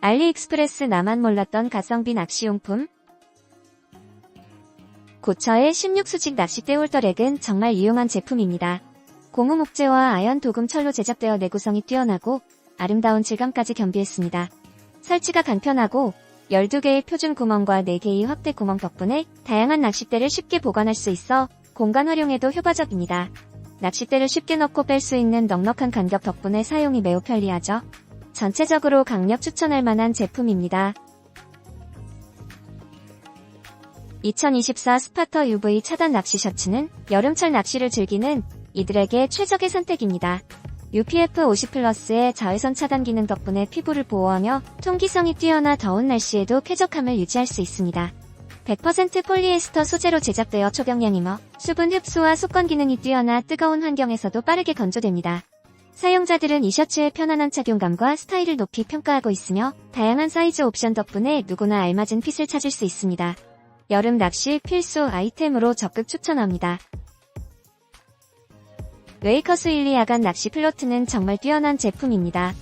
알리익스프레스 나만 몰랐던 가성비 낚시용품 고처의 16수직 낚싯대 홀더렉은 정말 유용한 제품입니다. 고무 목재와 아연 도금 철로 제작되어 내구성이 뛰어나고 아름다운 질감까지 겸비했습니다. 설치가 간편하고 12개의 표준 구멍과 4개의 확대 구멍 덕분에 다양한 낚싯대를 쉽게 보관할 수 있어 공간 활용에도 효과적입니다. 낚싯대를 쉽게 넣고 뺄 수 있는 넉넉한 간격 덕분에 사용이 매우 편리하죠. 전체적으로 강력 추천할 만한 제품입니다. 2024 스파터 UV 차단 낚시 셔츠는 여름철 낚시를 즐기는 이들에게 최적의 선택입니다. UPF 50 플러스의 자외선 차단 기능 덕분에 피부를 보호하며 통기성이 뛰어나 더운 날씨에도 쾌적함을 유지할 수 있습니다. 100% 폴리에스터 소재로 제작되어 초경량이며 수분 흡수와 속건 기능이 뛰어나 뜨거운 환경에서도 빠르게 건조됩니다. 사용자들은 이 셔츠의 편안한 착용감과 스타일을 높이 평가하고 있으며 다양한 사이즈 옵션 덕분에 누구나 알맞은 핏을 찾을 수 있습니다. 여름 낚시 필수 아이템으로 적극 추천합니다. 웨이커스 1, 2 야간 낚시 플로트는 정말 뛰어난 제품입니다.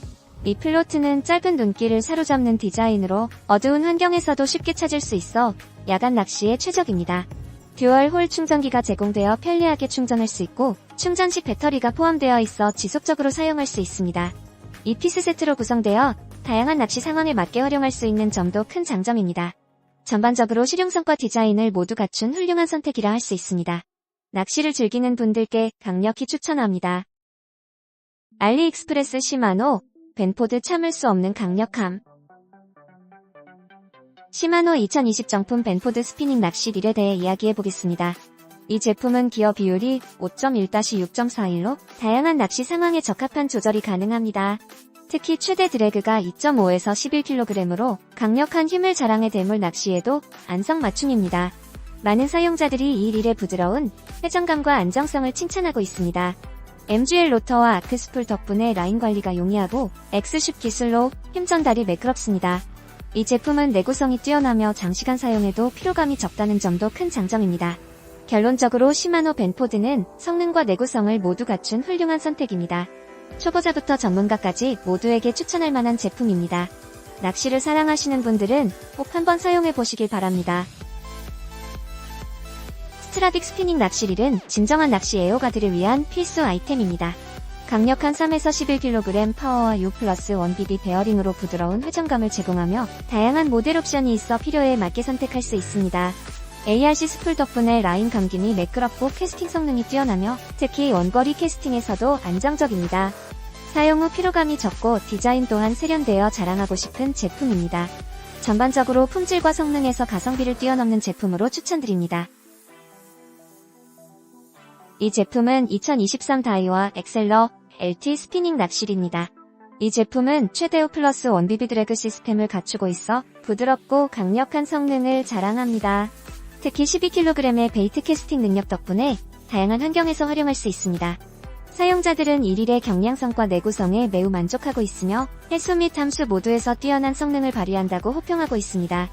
이 플로트는 짧은 눈길을 사로잡는 디자인으로 어두운 환경에서도 쉽게 찾을 수 있어 야간 낚시에 최적입니다. 듀얼 홀 충전기가 제공되어 편리하게 충전할 수 있고 충전식 배터리가 포함되어 있어 지속적으로 사용할 수 있습니다. 이 피스 세트로 구성되어 다양한 낚시 상황에 맞게 활용할 수 있는 점도 큰 장점입니다. 전반적으로 실용성과 디자인을 모두 갖춘 훌륭한 선택이라 할 수 있습니다. 낚시를 즐기는 분들께 강력히 추천합니다. 알리익스프레스 시마노, 벤포드 참을 수 없는 강력함. 시마노 2020 정품 벤포드 스피닝 낚시 릴에 대해 이야기해 보겠습니다. 이 제품은 기어 비율이 5.1-6.41로 다양한 낚시 상황에 적합한 조절이 가능합니다. 특히 최대 드래그가 2.5에서 11kg으로 강력한 힘을 자랑해 대물 낚시에도 안성맞춤입니다. 많은 사용자들이 이 릴의 부드러운 회전감과 안정성을 칭찬하고 있습니다. MGL 로터와 아크스풀 덕분에 라인 관리가 용이하고 X쉽 기술로 힘 전달이 매끄럽습니다. 이 제품은 내구성이 뛰어나며 장시간 사용해도 피로감이 적다는 점도 큰 장점입니다. 결론적으로 시마노 벤포드는 성능과 내구성을 모두 갖춘 훌륭한 선택입니다. 초보자부터 전문가까지 모두에게 추천할 만한 제품입니다. 낚시를 사랑하시는 분들은 꼭 한번 사용해 보시길 바랍니다. 스트라빅 스피닝 낚시릴은 진정한 낚시 애호가들을 위한 필수 아이템입니다. 강력한 3에서 11kg 파워와 U 플러스 1BB 베어링으로 부드러운 회전감을 제공하며 다양한 모델 옵션이 있어 필요에 맞게 선택할 수 있습니다. ARC 스풀 덕분에 라인 감김이 매끄럽고 캐스팅 성능이 뛰어나며 특히 원거리 캐스팅에서도 안정적입니다. 사용 후 피로감이 적고 디자인 또한 세련되어 자랑하고 싶은 제품입니다. 전반적으로 품질과 성능에서 가성비를 뛰어넘는 제품으로 추천드립니다. 이 제품은 2023 다이와 엑셀러 LT 스피닝 낚실입니다. 이 제품은 최대호 플러스 원비비 드래그 시스템을 갖추고 있어 부드럽고 강력한 성능을 자랑합니다. 특히 12kg의 베이트 캐스팅 능력 덕분에 다양한 환경에서 활용할 수 있습니다. 사용자들은 일일의 경량성과 내구성에 매우 만족하고 있으며 해수 및 함수 모두에서 뛰어난 성능을 발휘한다고 호평하고 있습니다.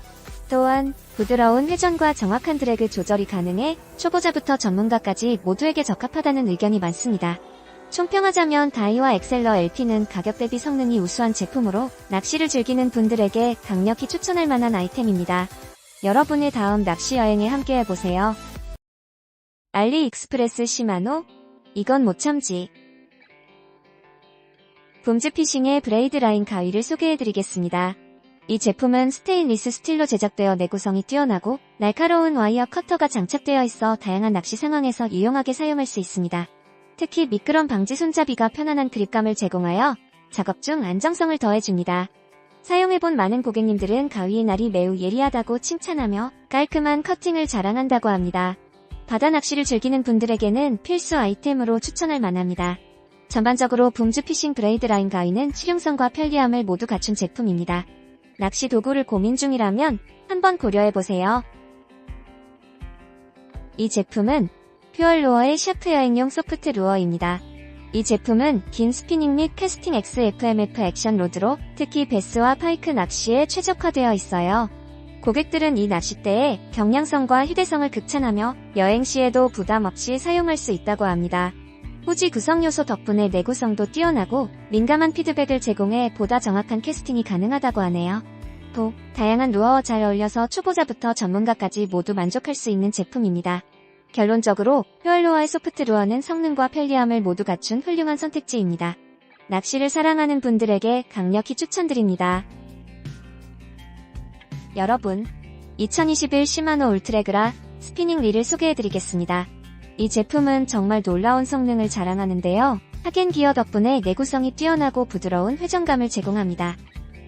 또한 부드러운 회전과 정확한 드래그 조절이 가능해 초보자부터 전문가까지 모두에게 적합하다는 의견이 많습니다. 총평하자면 다이와 엑셀러 LP는 가격 대비 성능이 우수한 제품으로 낚시를 즐기는 분들에게 강력히 추천할 만한 아이템입니다. 여러분의 다음 낚시 여행에 함께 해보세요. 알리익스프레스 시마노? 이건 못 참지. 붐즈 피싱의 브레이드 라인 가위를 소개해드리겠습니다. 이 제품은 스테인리스 스틸로 제작되어 내구성이 뛰어나고 날카로운 와이어 커터가 장착되어 있어 다양한 낚시 상황에서 유용하게 사용할 수 있습니다. 특히 미끄럼 방지 손잡이가 편안한 그립감을 제공하여 작업 중 안정성을 더해줍니다. 사용해본 많은 고객님들은 가위의 날이 매우 예리하다고 칭찬하며 깔끔한 커팅을 자랑한다고 합니다. 바다 낚시를 즐기는 분들에게는 필수 아이템으로 추천할 만합니다. 전반적으로 붐즈 피싱 브레이드 라인 가위는 실용성과 편리함을 모두 갖춘 제품입니다. 낚시 도구를 고민 중이라면 한번 고려해보세요. 이 제품은 퓨얼 루어의 샤프 여행용 소프트 루어입니다. 이 제품은 긴 스피닝 및 캐스팅 XFMF 액션 로드로 특히 베스와 파이크 낚시에 최적화되어 있어요. 고객들은 이 낚싯대에 경량성과 휴대성을 극찬하며 여행 시에도 부담 없이 사용할 수 있다고 합니다. 후지 구성 요소 덕분에 내구성도 뛰어나고 민감한 피드백을 제공해 보다 정확한 캐스팅이 가능하다고 하네요. 또 다양한 루어와 잘 어울려서 초보자부터 전문가까지 모두 만족할 수 있는 제품입니다. 결론적으로 효알루어의 소프트 루어는 성능과 편리함을 모두 갖춘 훌륭한 선택지입니다. 낚시를 사랑하는 분들에게 강력히 추천드립니다. 여러분, 2021 시마노 울트레그라 스피닝 릴을 소개해드리겠습니다. 이 제품은 정말 놀라운 성능을 자랑하는데요. 하겐 기어 덕분에 내구성이 뛰어나고 부드러운 회전감을 제공합니다.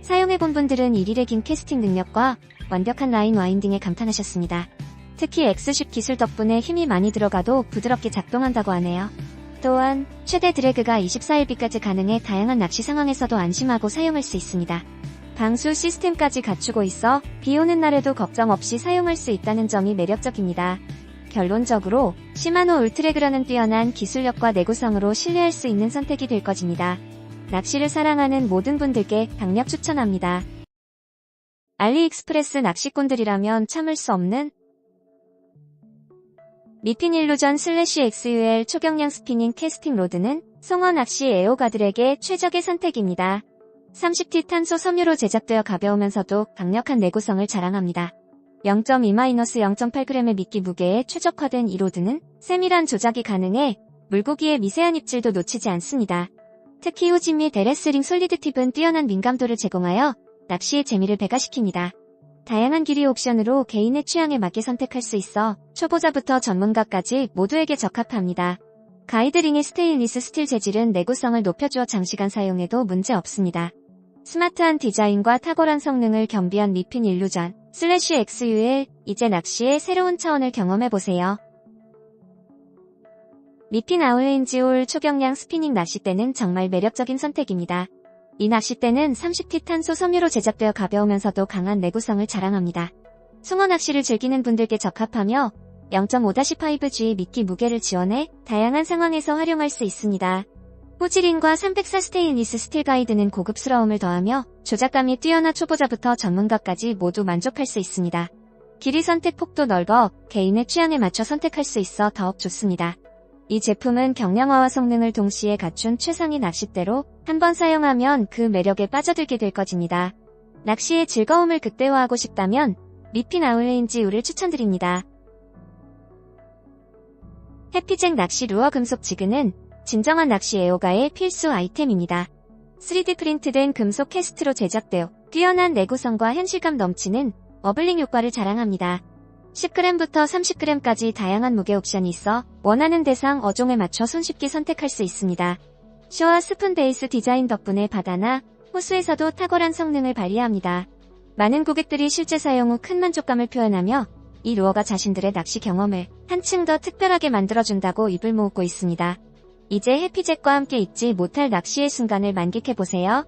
사용해본 분들은 이 릴의 긴 캐스팅 능력과 완벽한 라인 와인딩에 감탄하셨습니다. 특히 X10 기술 덕분에 힘이 많이 들어가도 부드럽게 작동한다고 하네요. 또한 최대 드래그가 24일비까지 가능해 다양한 낚시 상황에서도 안심하고 사용할 수 있습니다. 방수 시스템까지 갖추고 있어 비 오는 날에도 걱정 없이 사용할 수 있다는 점이 매력적입니다. 결론적으로 시마노 울트레그라는 뛰어난 기술력과 내구성으로 신뢰할 수 있는 선택이 될 것입니다. 낚시를 사랑하는 모든 분들께 강력 추천합니다. 알리익스프레스 낚시꾼들이라면 참을 수 없는 미핀 일루전 슬래시 XUL 초경량 스피닝 캐스팅 로드는 송어 낚시 애호가들에게 최적의 선택입니다. 30T 탄소 섬유로 제작되어 가벼우면서도 강력한 내구성을 자랑합니다. 0.2-0.8g의 미끼 무게에 최적화된 이 로드는 세밀한 조작이 가능해 물고기의 미세한 입질도 놓치지 않습니다. 특히 후지 및 LS링 솔리드 팁은 뛰어난 민감도를 제공하여 낚시의 재미를 배가시킵니다. 다양한 길이 옵션으로 개인의 취향에 맞게 선택할 수 있어 초보자부터 전문가까지 모두에게 적합합니다. 가이드링의 스테인리스 스틸 재질은 내구성을 높여주어 장시간 사용해도 문제 없습니다. 스마트한 디자인과 탁월한 성능을 겸비한 미핀 일루전 슬래시 XUL 이제 낚시의 새로운 차원을 경험해보세요. 미핀 아울렌지올 초경량 스피닝 낚싯대는 정말 매력적인 선택입니다. 이 낚싯대는 30T 탄소 섬유로 제작되어 가벼우면서도 강한 내구성을 자랑합니다. 숭어 낚시를 즐기는 분들께 적합하며 0.5-5G 미끼 무게를 지원해 다양한 상황에서 활용할 수 있습니다. 호지린과 304 스테인리스 스틸 가이드는 고급스러움을 더하며 조작감이 뛰어나 초보자부터 전문가까지 모두 만족할 수 있습니다. 길이 선택 폭도 넓어 개인의 취향에 맞춰 선택할 수 있어 더욱 좋습니다. 이 제품은 경량화와 성능을 동시에 갖춘 최상위 낚싯대로 한번 사용하면 그 매력에 빠져들게 될 것입니다. 낚시의 즐거움을 극대화하고 싶다면 리핀 아울레인지 우를 추천드립니다. 해피잭 낚시 루어 금속 지그는 진정한 낚시 애호가의 필수 아이템입니다. 3D 프린트된 금속 캐스트로 제작되어 뛰어난 내구성과 현실감 넘치는 어블링 효과를 자랑합니다. 10g부터 30g까지 다양한 무게 옵션이 있어 원하는 대상 어종에 맞춰 손쉽게 선택할 수 있습니다. 쇼와 스푼 베이스 디자인 덕분에 바다나 호수에서도 탁월한 성능을 발휘합니다. 많은 고객들이 실제 사용 후 큰 만족감을 표현하며 이 루어가 자신들의 낚시 경험을 한층 더 특별하게 만들어준다고 입을 모으고 있습니다. 이제 해피jet과 함께 잊지 못할 낚시의 순간을 만끽해보세요.